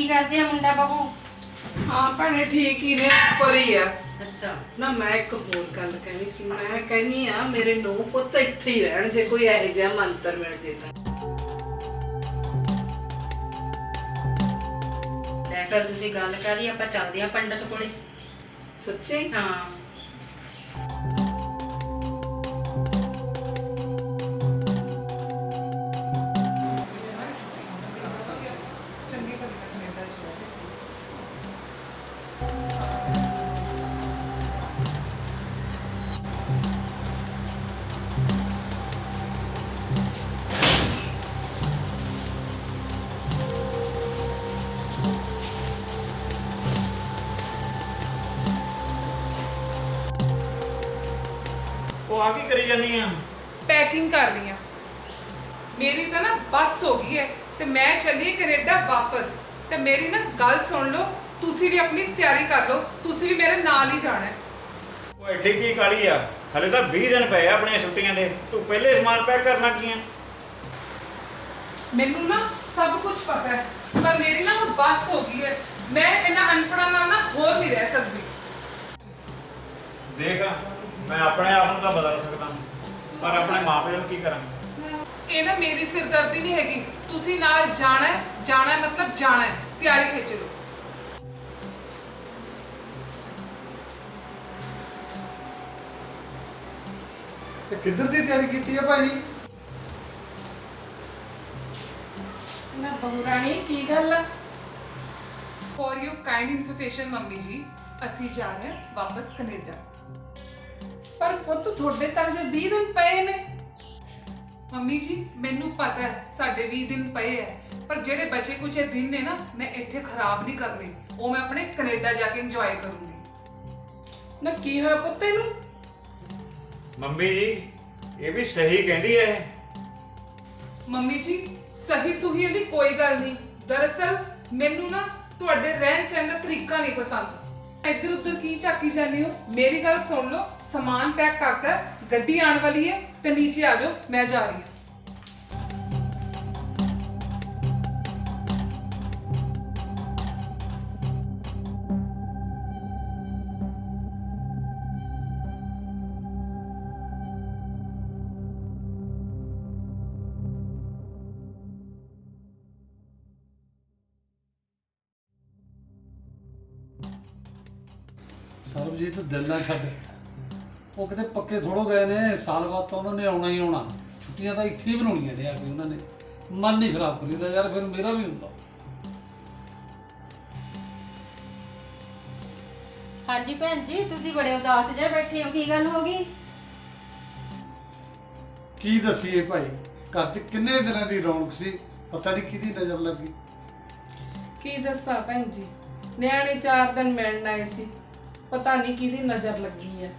ਕੀ ਕਰਦੇ ਆ ਮੁੰਡਾ ਬਹੂ ਹਾਂ ਭੈਣੇ ਠੀਕ ਹੀ ਨੇ ਉੱਪਰ ਹੀ ਆ। ਅੱਛਾ। ਨਾ ਮੈਂ ਇੱਕ ਹੋਰ ਗੱਲ ਕਹਿਣੀ ਸੀ ਮੈਂ ਕਹਿੰਨੀ ਆ ਮੇਰੇ ਨੌ ਪੁੱਤ ਇੱਥੇ ਹੀ ਰਹਿਣ ਜੇ ਕੋਈ ਇਹੋ ਜਿਹਾ ਮੰਤਰ ਮਿਲ ਜੇ ਤਾਂ। ਲੈ ਫਿਰ ਤੁਸੀਂ ਗੱਲ ਕਰੀ ਆਪਾਂ ਚੱਲਦੇ ਆ ਪੰਡਤ ਕੋਲੇ। ਸੱਚੇ? ਹਾਂ। ਉਹ ਆ ਕੀ ਕਰੀ ਜਾਨੀ ਆ? ਪੈਕਿੰਗ ਕਰ ਰਹੀ ਹਾਂ ਮੇਰੀ ਤਾਂ ਨਾ ਬੱਸ ਹੋ ਗਈ ਹੈ ਤੇ ਮੈਂ ਚੱਲੀ ਕੈਨੇਡਾ ਵਾਪਸ। ਤੇ ਮੇਰੀ ਨਾ ਗੱਲ ਸੁਣ ਲਓ ਤੁਸੀਂ ਵੀ ਆਪਣੀ ਤਿਆਰੀ ਕਰ ਲਓ ਤੁਸੀਂ ਵੀ ਮੇਰੇ ਨਾਲ ਹੀ ਜਾਣਾ ਹੈ। ਉਹ ਐਡੀ ਕੀ ਕਾਲੀ ਆ? ਹਲੇ ਤਾਂ 20 ਦਿਨ ਪਏ ਆ ਆਪਣੀਆਂ ਛੁੱਟੀਆਂ ਦੇ। ਤੂੰ ਪਹਿਲੇ ਸਮਾਨ ਪੈਕ ਕਰਨ ਲੱਗੀ ਆ? ਮੈਨੂੰ ਨਾ ਸਭ ਕੁਝ ਪਤਾ ਹੈ ਪਰ ਮੇਰੀ ਨਾ ਹੁਣ ਬੱਸ ਹੋ ਗਈ ਹੈ। ਮੈਂ ਇਹਨਾਂ ਅਨਪੜ੍ਹਾਂ ਨਾਲ ਨਾ ਹੋਰ ਨਹੀਂ ਰਹਿ ਸਕਦੀ। ਦੇਖ ਮੈਂ ਆਪਣੇ ਆਪ ਨੂੰ ਤਾਂ ਬਦਲ ਸਕਦਾ। ਪਰ ਆਪਣੇ ਮਾਪਿਆਂ ਨੂੰ ਕੀ ਕਰਾਂ? ਇਹ ਨਾ ਮੇਰੀ ਸਿਰਦਰਦੀ ਨਹੀਂ ਹੈਗੀ। ਤੁਸੀਂ ਨਾਲ ਜਾਣਾ ਹੈ ਜਾਣਾ ਹੈ ਮਤਲਬ ਜਾਣਾ ਹੈ। ਤਿਆਰੀ ਖਿੱਚ ਲਓ। ਕਿੱਧਰ ਦੀ ਤਿਆਰੀ ਕੀਤੀ ਹੈ ਭਾਈ? ਨਾ ਬਹੂ ਰਾਣੀ ਕੀ ਗੱਲ ਆ? For you kind information mummy ji. ਅਸੀਂ ਜਾ ਰਹੇ ਹਾਂ ਵਾਪਸ ਕੈਨੇਡਾ। ਪਰ ਪੁੱਤ ਤੁਹਾਡੇ ਤਾਂ ਜੇ 20 ਦਿਨ ਪਏ ਨੇ। ਮੰਮੀ ਜੀ ਮੈਨੂੰ ਪਤਾ ਹੈ ਸਾਡੇ 20 ਦਿਨ ਪਏ ਐ ਪਰ ਜਿਹੜੇ ਬਚੇ ਕੁਝ ਦਿਨ ਨੇ ਨਾ ਮੈਂ ਇੱਥੇ ਖਰਾਬ ਨਹੀਂ ਕਰਨੇ। ਉਹ ਮੈਂ ਆਪਣੇ ਕੈਨੇਡਾ ਜਾ ਕੇ ਇੰਜੋਏ ਕਰੂੰਗੀ। ਨਾ ਕੀ ਹੋਇਆ ਪੁੱਤ ਇਹਨੂੰ? ਮੰਮੀ ਜੀ ਇਹ ਵੀ ਸਹੀ ਕਹਿੰਦੀ ਐ ਮੰਮੀ ਜੀ ਸਹੀ ਸੁਹੀ ਦੀ ਕੋਈ ਗੱਲ ਨਹੀਂ। ਦਰਅਸਲ ਮੈਨੂੰ ਨਾ ਤੁਹਾਡੇ ਰਹਿਣ ਸਹਿਣ ਦਾ ਤਰੀਕਾ ਨਹੀਂ ਪਸੰਦ। ਇੱਧਰ ਉੱਧਰ ਕੀ ਝਾਕੀ ਜਾਂਦੇ ਹੋ? ਮੇਰੀ ਗੱਲ ਸੁਣ ਲਓ। ਸਮਾਨ ਪੈਕ ਕਰਤਾ ਗੱਡੀ ਆਉਣ ਵਾਲੀ ਹੈ ਤੇ ਨੀਚੇ ਆ ਜਾਓ, ਮੈਂ ਜਾ ਰਹੀ ਹਾਂ। ਸਰਬਜੀਤ, ਦਿਲ ਨਾ ਛੱਡ। ਉਹ ਕਿਤੇ ਪੱਕੇ ਥੋੜੋ ਗਏ ਨੇ ਸਾਲ ਬਾਅਦ ਤਾਂ ਉਹਨਾਂ ਨੇ ਆਉਣਾ ਹੀ ਆਉਣਾ। ਛੁੱਟੀਆਂ ਤਾਂ ਇੱਥੇ ਹੀ ਬਣਾਉਣੀਆਂ ਨੇ ਆ ਕੇ ਉਹਨਾਂ ਨੇ। ਮਨ ਨਹੀਂ ਖਰਾਬ ਕਰੀਦਾ ਯਾਰ ਫਿਰ ਮੇਰਾ ਵੀ ਹੁੰਦਾ। ਹਾਂਜੀ ਭੈਣ ਜੀ ਤੁਸੀਂ ਬੜੇ ਉਦਾਸ ਜਿਹੇ ਬੈਠੇ ਹੋ ਕੀ ਗੱਲ ਹੋ ਗਈ? ਕੀ ਦਸੀਏ ਭਾਈ ਘਰ 'ਚ ਕਿੰਨੇ ਦਿਨਾਂ ਦੀ ਰੌਣਕ ਸੀ? ਪਤਾ ਨਹੀਂ ਕਿਹਦੀ ਨਜ਼ਰ ਲੱਗੀ। ਕੀ ਦੱਸਾਂ ਭੈਣ ਜੀ ਨਿਆਣੇ 4 ਦਿਨ ਮਿਲਣ ਆਏ ਸੀ। ਪਤਾ ਨਹੀਂ ਕਿਹਦੀ ਨਜ਼ਰ ਲੱਗੀ ਹੈ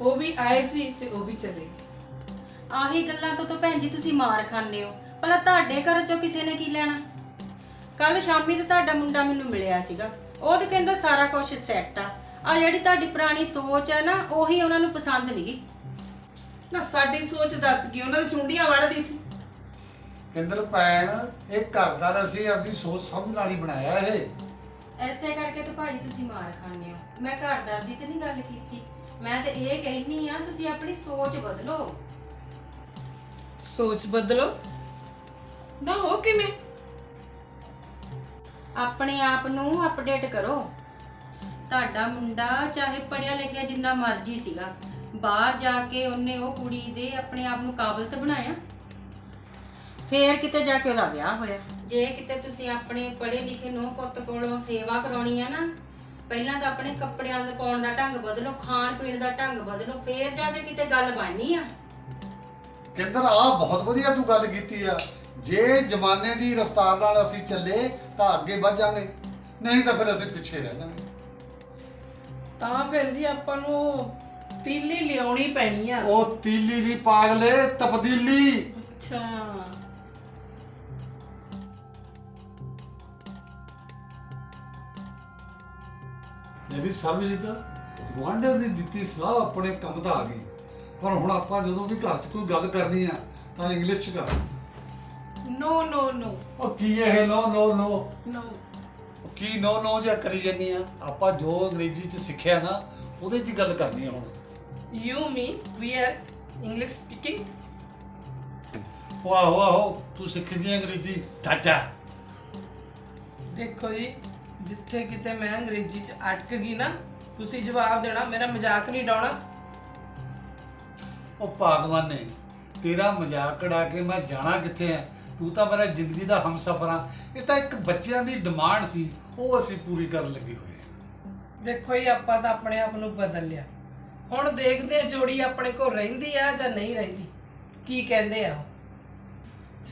ਉਹ ਵੀ ਆਏ ਸੀ ਤੇ ਉਹ ਵੀ ਚਲੇ ਗਏ। ਆਹੀ ਗੱਲਾਂ ਤੋਂ ਤਾਂ ਭੈਣ ਜੀ ਤੁਸੀਂ ਮਾਰ ਖਾਂਦੇ ਹੋ। ਭਲਾ ਤੁਹਾਡੇ ਘਰ ਚੋਂ ਕਿਸੇ ਨੇ ਕੀ ਲੈਣਾ? ਕੱਲ ਸ਼ਾਮੀ ਤੇ ਤੁਹਾਡਾ ਮੁੰਡਾ ਮੈਨੂੰ ਮਿਲਿਆ ਸੀਗਾ। ਉਹ ਤੇ ਕਹਿੰਦਾ ਸਾਰਾ ਕੁਝ ਸੈੱਟ ਆ। ਆ ਜਿਹੜੀ ਤੁਹਾਡੀ ਪੁਰਾਣੀ ਸੋਚ ਹੈ ਨਾ ਉਹੀ ਉਹਨਾਂ ਨੂੰ ਪਸੰਦ ਨਹੀਂਗੀ ਨਾ ਸਾਡੀ ਸੋਚ ਦੱਸ ਗਈ ਉਹਨਾਂ ਦੀ ਚੁੰਡੀਆਂ ਵੜਦੀ ਸੀ। ਕਹਿੰਦਰ ਭੈਣ ਇਹ ਘਰ ਦਾ ਤਾਂ ਅਸੀਂ ਆਪਣੀ ਸੋਚ ਸਮਝ ਨਾਲ ਹੀ ਬਣਾਇਆ ਇਹ। ਐਸੇ ਕਰਕੇ ਤਾਂ ਭਾਜੀ ਤੁਸੀਂ ਮਾਰ ਖਾਂਦੇ ਹੋ। ਮੈਂ ਘਰਦਾਰ ਦੀ ਤੇ ਨਹੀਂ ਗੱਲ ਕੀਤੀ। ਮੈਂ ਤੇ ਇਹ ਕਹਿਨੀ ਆ ਤੁਸੀਂ ਆਪਣੀ ਸੋਚ ਬਦਲੋ। ਸੋਚ ਬਦਲੋ? ਨਾ ਹੋ ਕਿਵੇਂ? ਆਪਣੇ ਆਪ ਨੂੰ ਅਪਡੇਟ ਕਰੋ। ਤੁਹਾਡਾ ਮੁੰਡਾ ਚਾਹੇ ਪੜਿਆ ਲਿਖਿਆ ਜਿੰਨਾ ਮਰਜ਼ੀ ਸੀਗਾ ਬਾਹਰ ਜਾ ਕੇ ਉਹਨੇ ਉਹ ਕੁੜੀ ਦੇ ਆਪਣੇ ਆਪ ਨੂੰ ਕਾਬਲ ਤੇ ਬਣਾਇਆ। ਫੇਰ ਕਿਤੇ ਜਾ ਕੇ ਉਹਦਾ ਵਿਆਹ ਹੋਇਆ। ਜੇ ਕਿਤੇ ਤੁਸੀਂ ਆਪਣੇ ਪੜ੍ਹੇ ਲਿਖੇ ਨੂੰ ਪੁੱਤ ਕੋਲੋਂ ਸੇਵਾ ਕਰਾਉਣੀ ਆ ਨਾ ਪਹਿਲਾਂ ਤਾਂ ਆਪਣੇ ਕੱਪੜਿਆਂ ਦਾ ਪਾਉਣ ਦਾ ਢੰਗ ਬਦਲੋ ਖਾਣ ਪੀਣ ਦਾ ਢੰਗ ਬਦਲੋ ਫੇਰ ਜਾ ਕੇ ਕਿਤੇ ਗੱਲ ਬਣਨੀ ਆ। ਕਹਿੰਦਰ ਆ ਬਹੁਤ ਵਧੀਆ ਤੂੰ ਗੱਲ ਕੀਤੀ ਆ। ਜੇ ਜ਼ਮਾਨੇ ਦੀ ਰਫ਼ਤਾਰ ਨਾਲ ਅਸੀਂ ਚੱਲੇ ਤਾਂ ਅੱਗੇ ਵੱਧ ਜਾਵਾਂਗੇ ਨਹੀਂ ਤਾਂ ਫਿਰ ਅਸੀਂ ਪਿੱਛੇ ਰਹਿ ਜਾਵਾਂਗੇ ਤਾਂ ਫਿਰ ਜੀ ਆਪਾਂ ਨੂੰ ਤੀਲੀ ਲਿਆਉਣੀ ਪੈਣੀ ਆ। ਉਹ ਤੀਲੀ ਦੀ ਪਾਗਲੇ ਤਬਦੀਲੀ। ਅੱਛਾ। ਵੀ ਸਰਬਜੀਤ ਗੁਆਂਢੀਆਂ ਦੀ ਦਿੱਤੀ ਸਲਾਹ ਆਪਣੇ ਕੰਮ ਦਾ ਆ ਗਈ। ਪਰ ਹੁਣ ਆਪਾਂ ਜਦੋਂ ਵੀ ਘਰ 'ਚ ਕੋਈ ਗੱਲ ਕਰਨੀ ਆ ਤਾਂ ਇੰਗਲਿਸ਼ 'ਚ ਕਰ ਨੋ ਨੋ ਨੋ ਉਹ ਕੀ ਇਹ ਨੋ ਨੋ ਨੋ ਨੋ ਕੀ ਨੋ ਨੋ ਜਿਹਾ ਕਰੀ ਜੰਨੀ ਆ? ਆਪਾਂ ਜੋ ਅੰਗਰੇਜ਼ੀ ਚ ਸਿੱਖਿਆ ਨਾ ਉਹਦੇ 'ਚ ਹੀ ਗੱਲ ਕਰਨੀ ਆ ਹੁਣ। You mean we are English speaking ਆਹੋ ਆਹੋ ਤੂੰ ਸਿੱਖ ਜੀ ਅੰਗਰੇਜ਼ੀ। ਚਾਚਾ। ਦੇਖੋ ਜੀ ਜਿੱਥੇ ਕਿਤੇ ਮੈਂ ਅੰਗਰੇਜ਼ੀ ਚ ਅਟਕ ਗਈ ਨਾ ਤੁਸੀਂ ਜਵਾਬ ਦੇਣਾ ਮੇਰਾ ਮਜ਼ਾਕ ਨਹੀਂ ਡਾਉਣਾ ਉਹ ਭਗਵਾਨ ਨੇ ਤੇਰਾ ਮਜ਼ਾਕ ਉਡਾ ਕੇ ਮੈਂ ਜਾਣਾ ਕਿੱਥੇ ਆ? ਤੂੰ ਤਾਂ ਮੇਰਾ ਜ਼ਿੰਦਗੀ ਦਾ ਹਮਸਫਰ ਆ। ਇਹ ਤਾਂ ਇੱਕ ਬੱਚਿਆਂ ਦੀ ਡਿਮਾਂਡ ਸੀ ਉਹ ਅਸੀਂ ਪੂਰੀ ਕਰਨ ਲੱਗੇ ਹੋਏ ਆ। ਦੇਖੋ ਜੀ ਆਪਾਂ ਤਾਂ ਆਪਣੇ ਆਪ ਨੂੰ ਬਦਲ ਲਿਆ। ਹੁਣ ਦੇਖਦੇ ਆ ਜੋੜੀ ਆਪਣੇ ਕੋਲ ਰਹਿੰਦੀ ਆ ਜਾਂ ਨਹੀਂ ਰਹਿੰਦੀ। ਕੀ ਕਹਿੰਦੇ ਆ ਉਹ?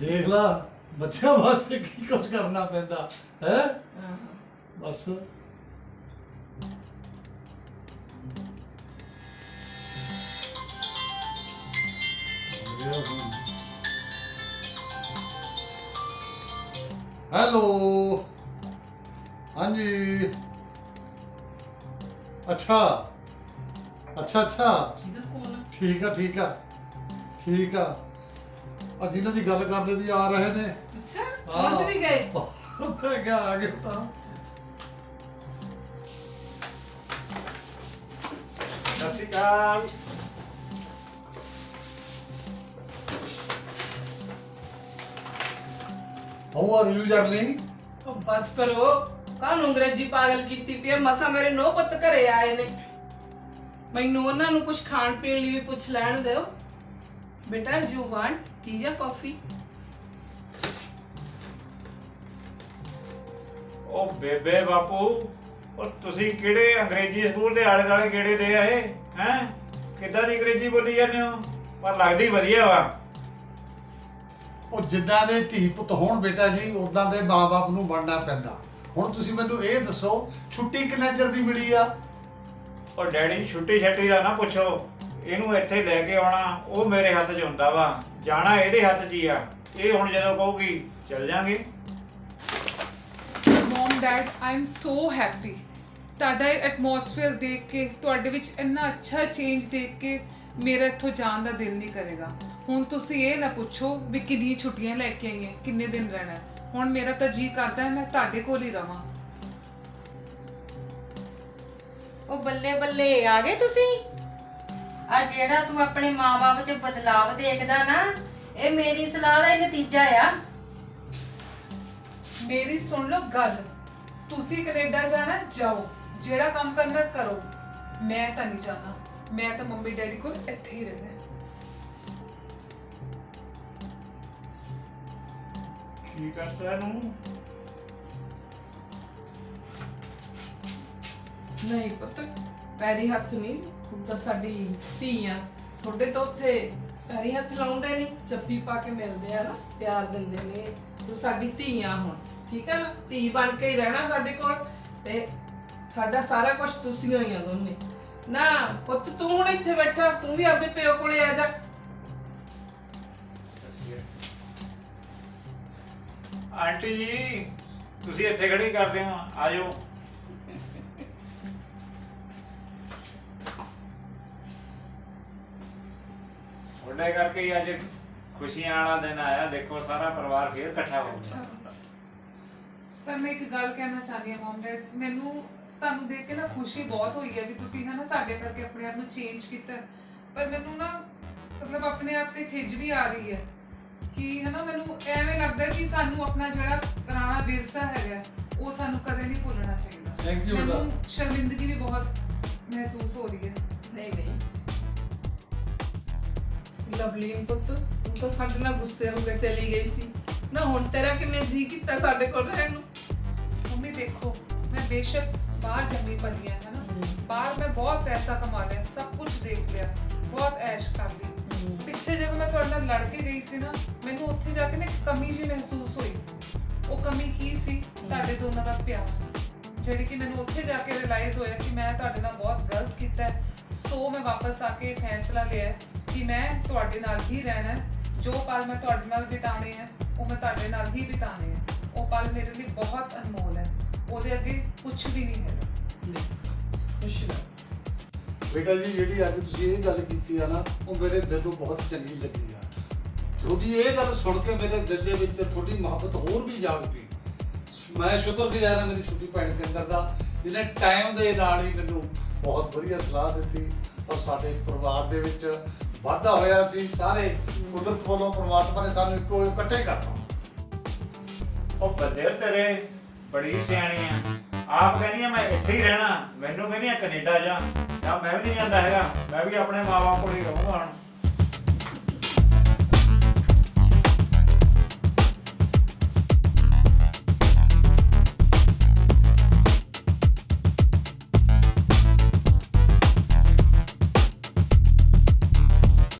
ਦੇਖ ਲਾ ਬੱਚਿਆਂ ਵਾਸਤੇ ਕੀ ਕੁਝ ਕਰਨਾ ਪੈਂਦਾ ਹੈ। ਬਸ ਹੈਲੋ ਹਾਂਜੀ ਅੱਛਾ ਅੱਛਾ ਅੱਛਾ ਠੀਕ ਆ ਠੀਕ ਆ। ਠੀਕ ਆ। ਆ ਜਿਨ੍ਹਾਂ ਦੀ ਗੱਲ ਕਰਦੇ ਸੀ ਆ ਰਹੇ ਨੇ। ਅੱਛਾ ਪਹੁੰਚ ਵੀ ਗਏ। ਮੈਂ ਕਿਹਾ ਆ ਗਿਆ ਤਾਂ। ਸਤਿ ਸ਼੍ਰੀ ਅਕਾਲ। ਹਾਊ ਆਰ ਯੂ ਜਰਨੀ ਉਹ ਬਸ ਕਰੋ ਕਾਹਨੂੰ ਅੰਗਰੇਜ਼ੀ ਪਾਗਲ ਕੀਤੀ ਪਈ? ਮਸਾ ਮੇਰੇ ਨੋ ਪੁੱਤ ਘਰੇ ਆਏ ਨੇ। ਮੈਨੂੰ ਉਹਨਾਂ ਨੂੰ ਕੁਝ ਖਾਣ ਪੀਣ ਲਈ ਵੀ ਪੁੱਛ ਲੈਣ ਦਿਓ। ਬੇਟਾ ਯੂ ਵਾਂਟ ਟੀ ਜਾਂ ਕਾਫੀ ਉਹ ਬੇਬੇ ਬਾਪੂ ਉਹ ਤੁਸੀਂ ਕਿਹੜੇ ਅੰਗਰੇਜ਼ੀ ਸਕੂਲ ਦੇ ਆਲੇ ਦਾਲੇ ਕਿਹੜੇ ਦੇ ਆ ਇਹ? ਹੈ? ਕਿੱਦਾਂ ਦੀ ਅੰਗਰੇਜ਼ੀ ਬੋਲੀ ਜਾਂਦੇ ਹੋ? ਪਰ ਲੱਗਦੀ ਵਧੀਆ ਵਾ। ਉਹ ਜਿੱਦਾਂ ਦੇ ਧੀ ਪੁੱਤ ਹੋਣ ਬੇਟਾ ਜੀ ਉਦਾਂ ਦੇ ਮਾਪੇ ਨੂੰ ਬਣਨਾ ਪੈਂਦਾ। ਹੁਣ ਤੁਸੀਂ ਮੈਨੂੰ ਇਹ ਦੱਸੋ ਛੁੱਟੀ ਕਿੰਨੇ ਚਿਰ ਦੀ ਮਿਲੀ ਆ? ਉਹ ਡੈਡੀ ਛੁੱਟੀ ਛੱਟੀ ਦਾ ਨਾ ਪੁੱਛੋ। ਇਹਨੂੰ ਇੱਥੇ ਲੈ ਕੇ ਆਉਣਾ ਉਹ ਮੇਰੇ ਹੱਥ 'ਚ ਹੁੰਦਾ ਵਾ। ਜਾਣਾ ਇਹਦੇ ਹੱਥ 'ਚ ਹੀ ਆ। ਇਹ ਹੁਣ ਜਦੋਂ ਕਹੂਗੀ ਚੱਲ ਜਾਾਂਗੇ। Dad I am so happy ਤੁਹਾਡਾ ਐਟਮੋਸਫੇਅਰ ਦੇਖ ਕੇ ਤੁਹਾਡੇ ਵਿੱਚ ਇੰਨਾ ਅੱਛਾ ਚੇਂਜ ਦੇਖ ਕੇ ਮੇਰਾ ਇੱਥੋਂ ਜਾਣ ਦਾ ਦਿਲ ਨਹੀਂ ਕਰੇਗਾ। ਹੁਣ ਤੁਸੀਂ ਇਹ ਨਾ ਪੁੱਛੋ ਵੀ ਕਿੰਨੀ ਛੁੱਟੀਆਂ ਲੈ ਕੇ ਆਈਆਂ ਕਿੰਨੇ ਦਿਨ ਰਹਿਣਾ। ਹੁਣ ਮੇਰਾ ਤਾਂ ਜੀ ਕਰਦਾ ਹੈ ਮੈਂ ਤੁਹਾਡੇ ਕੋਲ ਹੀ ਰਵਾਂ। ਉਹ ਬੱਲੇ ਬੱਲੇ ਆ ਗਏ ਤੁਸੀਂ? ਆ ਜਿਹੜਾ ਤੂੰ ਆਪਣੇ ਮਾਪੇ 'ਚ ਬਦਲਾਵ ਦੇਖਦਾ ਨਾ ਇਹ ਮੇਰੀ ਸਲਾਹ ਦਾ ਹੀ ਨਤੀਜਾ ਆ। ਮੇਰੀ ਸੁਣ ਲਓ ਗੱਲ। ਤੁਸੀਂ ਕੈਨੇਡਾ ਜਾਣਾ ਜਾਓ। ਜਿਹੜਾ ਕੰਮ ਕਰਨਾ ਕਰੋ। ਮੈਂ ਤਾਂ ਨਹੀਂ ਜਾਣਾ। ਮੈਂ ਤਾਂ ਮੰਮੀ ਡੈਡੀ ਕੋਲ ਇੱਥੇ ਹੀ ਰਹਿਣਾ ਹੈ। ਕੀ ਕਰਦਾ ਇਹਨੂੰ? ਨਹੀਂ ਪੁੱਤ ਪੈਰੀ ਹੱਥ ਨਹੀਂ। ਤੂੰ ਤਾਂ ਸਾਡੀ ਧੀ ਆ। ਤੁਹਾਡੇ ਤੋਂ ਉੱਥੇ ਪੈਰੀ ਹੱਥ ਲਾਉਂਦੇ ਨਹੀਂ। ਜੱਫੀ ਪਾ ਕੇ ਮਿਲਦੇ ਆ ਨਾ ਪਿਆਰ ਦਿੰਦੇ ਨੇ। ਤੂੰ ਸਾਡੀ ਧੀ ਆ ਹੁਣ। ਠੀਕ ਆ ਨਾ? ਧੀ ਬਣ ਕੇ ਹੀ ਰਹਿਣਾ ਸਾਡੇ ਕੋਲ ਤੇ ਸਾਡਾ ਸਾਰਾ ਕੁਝ ਤੁਸੀਂ ਹੋਈ ਆ ਦੋਨੇ। ਨਾ, ਪੁੱਤ ਤੂੰ ਹੁਣ ਇੱਥੇ ਬੈਠਾ, ਤੂੰ ਵੀ ਆਪਦੇ ਪਿਓ ਕੋਲੇ ਆ ਜਾ। ਆਂਟੀ ਜੀ, ਤੁਸੀਂ ਇੱਥੇ ਖੜੀ ਕਰਦੇ ਹੋ ਆ ਜਾਓ ਕਰਕੇ ਹੀ ਅੱਜ ਖੁਸ਼ੀਆਂ ਵਾਲਾ ਦਿਨ ਆਇਆ, ਦੇਖੋ ਸਾਰਾ ਪਰਿਵਾਰ ਫੇਰ ਇਕੱਠਾ ਹੋ ਗਿਆ। ਪਰ ਮੈਂ ਇੱਕ ਗੱਲ ਕਹਿਣਾ ਚਾਹਦੀ ਹਾਂ ਮਮ ਡੈਡ ਮੈਨੂੰ ਤੁਹਾਨੂੰ ਦੇਖ ਕੇ ਨਾ ਖੁਸ਼ੀ ਬਹੁਤ ਹੋਈ ਹੈ ਵੀ ਤੁਸੀਂ ਹਨਾ ਸਾਡੇ ਕਰਕੇ ਆਪਣੇ ਆਪ ਨੂੰ ਚੇਂਜ ਕੀਤਾ। ਪਰ ਮੈਨੂੰ ਨਾ ਮਤਲਬ ਆਪਣੇ ਆਪ ਤੇ ਖਿਜ ਵੀ ਆ ਰਹੀ ਹੈ ਕਿ ਹਨਾ ਮੈਨੂੰ ਐਵੇਂ ਲੱਗਦਾ ਕਿ ਸਾਨੂੰ ਆਪਣਾ ਜਿਹੜਾ ਪੁਰਾਣਾ ਵਿਰਸਾ ਹੈਗਾ ਉਹ ਸਾਨੂੰ ਕਦੇ ਨਹੀਂ ਭੁੱਲਣਾ ਚਾਹੀਦਾ। Thank you, ਮੈਨੂੰ ਸ਼ਰਮਿੰਦਗੀ ਵੀ ਬਹੁਤ ਮਹਿਸੂਸ ਹੋ ਰਹੀ ਹੈ। ਨਹੀਂ ਨਹੀਂ। ਲਵਲੀਨ ਪੁੱਤ ਤੂੰ ਤਾਂ ਸਾਡੇ ਨਾਲ ਗੁੱਸੇ ਹੋ ਕੇ ਚਲੀ ਗਈ ਸੀ। ਨਾ ਹੁਣ ਤੇਰਾ ਕਿਵੇਂ ਜੀ ਕੀਤਾ ਸਾਡੇ ਕੋਲ ਰਹਿਣ ਨੂੰ? ਦੇਖੋ ਮੈਂ ਬੇਸ਼ੱਕ ਬਾਹਰ ਜੰਮੀ ਪਲੀ ਹੈ ਹਨਾ? ਬਾਹਰ ਮੈਂ ਬਹੁਤ ਪੈਸਾ ਕਮਾ ਲਿਆ ਸਭ ਕੁਝ ਦੇਖ ਲਿਆ ਬਹੁਤ ਐਸ਼ ਕਰ ਲਈ। ਪਿੱਛੇ ਜਦੋਂ ਮੈਂ ਤੁਹਾਡੇ ਨਾਲ ਲੜ ਕੇ ਗਈ ਸੀ ਨਾ ਮੈਨੂੰ ਉੱਥੇ ਜਾ ਕੇ ਨਾ ਇੱਕ ਕਮੀ ਜੀ ਮਹਿਸੂਸ ਹੋਈ। ਉਹ ਕਮੀ ਕੀ ਸੀ? ਤੁਹਾਡੇ ਦੋਨਾਂ ਦਾ ਪਿਆਰ। ਜਿਹੜੀ ਕਿ ਮੈਨੂੰ ਉੱਥੇ ਜਾ ਕੇ ਰਿਅਲਾਈਜ਼ ਹੋਇਆ ਕਿ ਮੈਂ ਤੁਹਾਡੇ ਨਾਲ ਬਹੁਤ ਗਲਤ ਕੀਤਾ ਸੋ ਮੈਂ ਵਾਪਸ ਆ ਕੇ ਫੈਸਲਾ ਲਿਆ ਕਿ ਮੈਂ ਤੁਹਾਡੇ ਨਾਲ ਹੀ ਰਹਿਣਾ ਹੈ। ਜੋ ਪਲ ਮੈਂ ਤੁਹਾਡੇ ਨਾਲ ਬਿਤਾਣੇ ਹੈ ਉਹ ਮੈਂ ਤੁਹਾਡੇ ਨਾਲ ਹੀ ਬਿਤਾਣੇ ਹੈ। ਉਹ ਪਲ ਮੇਰੇ ਲਈ ਬਹੁਤ ਅਨਮੋਲ ਹੈ। ਉਹਦੇ ਅੱਗੇ ਕੁਝ ਵੀ ਨਹੀਂ ਹੈਗਾ। ਖੁਸ਼ ਰਹਿ ਬੇਟਾ ਜੀ ਜਿਹੜੀ ਅੱਜ ਤੁਸੀਂ ਇਹ ਗੱਲ ਕੀਤੀ ਆ ਨਾ ਉਹ ਮੇਰੇ ਦਿਲ ਨੂੰ ਬਹੁਤ ਚੰਗੀ ਲੱਗੀ ਆ। ਤੁਹਾਡੀ ਇਹ ਗੱਲ ਸੁਣ ਕੇ ਮੇਰੇ ਦਿਲ ਦੇ ਵਿੱਚ ਥੋੜੀ ਮੁਹੱਬਤ ਹੋਰ ਵੀ ਜਾਗ ਪਈ ਮੈਂ ਸ਼ੁਕਰਗੁਜ਼ਾਰ ਹਾਂ ਮੇਰੀ ਛੋਟੀ ਭੈਣ ਕੇਂਦਰ ਦਾ ਜਿਹਨੇ ਟਾਈਮ ਦੇ ਨਾਲ ਹੀ ਮੈਨੂੰ ਬਹੁਤ ਵਧੀਆ ਸਲਾਹ ਦਿੱਤੀ ਔਰ ਸਾਡੇ ਪਰਿਵਾਰ ਦੇ ਵਿੱਚ ਵਾਧਾ ਹੋਇਆ ਸੀ। ਸਾਰੇ ਕੁਦਰਤ ਵੱਲੋਂ ਪ੍ਰਮਾਤਮਾ ਨੇ ਸਾਨੂੰ ਇੱਕੋ ਇਕੱਠੇ ਕਰਤਾ। ਉਹ ਬੰਦੇ ਤੇਰੇ। ਬੜੀ ਸਿਆਣੀ ਆ। ਆਪ ਕਹਿੰਦੀ ਆ, ਮੈਂ ਇੱਥੇ ਹੀ ਰਹਿਣਾ। ਮੈਨੂੰ ਕਹਿੰਦੀ ਆ, ਕੈਨੇਡਾ ਜਾ। ਜਾਂ ਮੈਂ ਵੀ ਨਹੀਂ ਜਾਂਦਾ ਹੈਗਾ। ਮੈਂ ਵੀ ਆਪਣੇ ਮਾਪਿਆਂ ਕੋਲ ਹੀ ਰਹੂੰਗਾ ਹੁਣ।